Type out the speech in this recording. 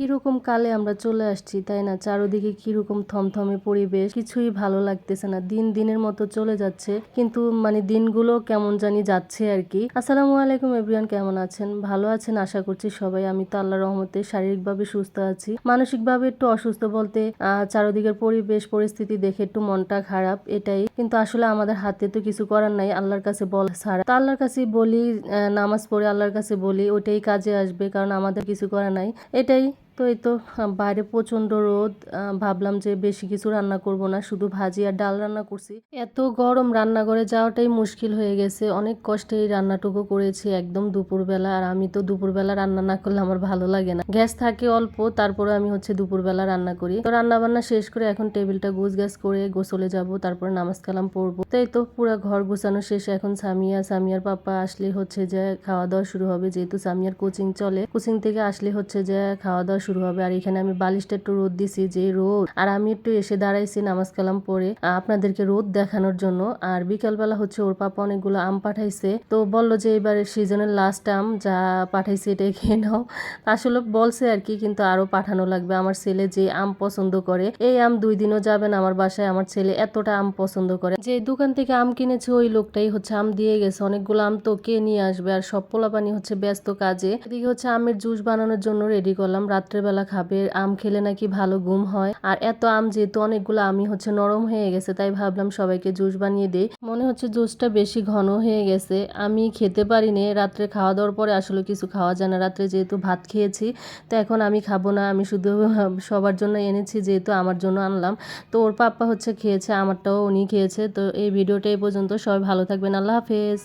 কীরকম কালে আমরা চলে আসছি, তাই না? চারোদিকে কীরকম থমথমে পরিবেশ, কিছুই ভালো লাগতেছে না। দিন দিনের মতো চলে যাচ্ছে, কিন্তু মানে দিনগুলো কেমন জানি যাচ্ছে আর কি। আসসালামু আলাইকুম এভরিয়ান কেমন আছেন? ভালো আছেন, আশা করছি সবাই। আমি তো আল্লাহ রহমতে শারীরিকভাবে সুস্থ আছি। মানসিকভাবে একটু অসুস্থ বলতে চারোদিকের পরিবেশ, পরিস্থিতি দেখে একটু মনটা খারাপ, এটাই। কিন্তু আসলে আমাদের হাতে তো কিছু করার নাই, আল্লাহর কাছে বল ছাড়া। তো আল্লাহর কাছে বলি নামাজ পড়ে আল্লাহর কাছে বলি ওটাই কাজে আসবে, কারণ আমাদের কিছু করা নাই। এটাই। তো এই তো বাইরে প্রচণ্ড রোদ ভাবলাম যে বেশি কিছু রান্না করব না, শুধু ভাজি আর ডাল রান্না করছি। এত গরম রান্নাঘরে যাওয়াটাই মুশকিল হয়ে গেছে, অনেক কষ্টে এই রান্নাটুকু করেছি একদম দুপুরবেলা, আর আমি তো দুপুরবেলা রান্না না করলে আমার ভালো লাগে না। গ্যাস থাকে অল্প, তারপরে আমি হচ্ছে দুপুরবেলা রান্না করি। তো রান্না বান্না শেষ করে এখন টেবিলটা গুছ গ্যাস করে গোসলে যাব, তারপরে নামাজ কালাম পড়ব। তো এই তো পুরো ঘর গোছানো শেষ, এখন সামিয়া, সামিয়ার পাপা আসলে হচ্ছে যে খাওয়া দাওয়া শুরু হবে, যেহেতু সামিয়ার কোচিং চলে, কোচিং থেকে আসলে হচ্ছে যে খাওয়া দাওয়া শুরু হবে। আর এখানে আমি বালিশটা একটু রোদ দিছি যে রোদ। আর আমি একটু এসে দাঁড়াইছি নামাজ কালাম পরে আপনাদেরকে রোদ দেখানোর জন্য। আর বিকালবেলা হচ্ছে ওর পাপা অনেকগুলো আম পাঠাইছে। তো বলল যে এবারে সিজনের লাস্ট আম, যা পাঠাইছে এটাই খেয়ে নাও। আসলে বলছে আর কি, কিন্তু আরও পাঠানো লাগবে। আমার ছেলে যে আম পছন্দ করে, এই আম দুই দিনও যাবেন আমার বাসায়। আমার ছেলে এতটা আম পছন্দ করে। যে দোকান থেকে আম কিনেছে, ওই লোকটাই হচ্ছে আম দিয়ে গেছে। অনেকগুলো আম তো কে নিয়ে আসবে? আর সব পোলাপানি হচ্ছে ব্যস্ত কাজে। এদিকে হচ্ছে আমের জুস বানানোর জন্য রেডি করলাম। রাত্রেবেলা খাবে, আম খেলে নাকি ভালো ঘুম হয়। আর এত আম যেহেতু অনেকগুলো আমি হচ্ছে নরম হয়ে গেছে, তাই ভাবলাম সবাইকে জুস বানিয়ে দেই। মনে হচ্ছে জুসটা বেশি ঘন হয়ে গেছে। আমি খেতে পারিনি, রাত্রে খাওয়া দাওয়ার পরে আসলে কিছু খাওয়া যায় না। রাত্রে যেহেতু ভাত খেয়েছি, তো এখন আমি খাব না। আমি শুধু সবার জন্য এনেছি, যেহেতু আমার জন্য আনলাম। তো ওর পাপ্পা হচ্ছে খেয়েছে, আমারটাও উনি খেয়েছে। তো এই ভিডিওটা এই পর্যন্ত। সবাই ভালো থাকবেন। আল্লাহ হাফেজ।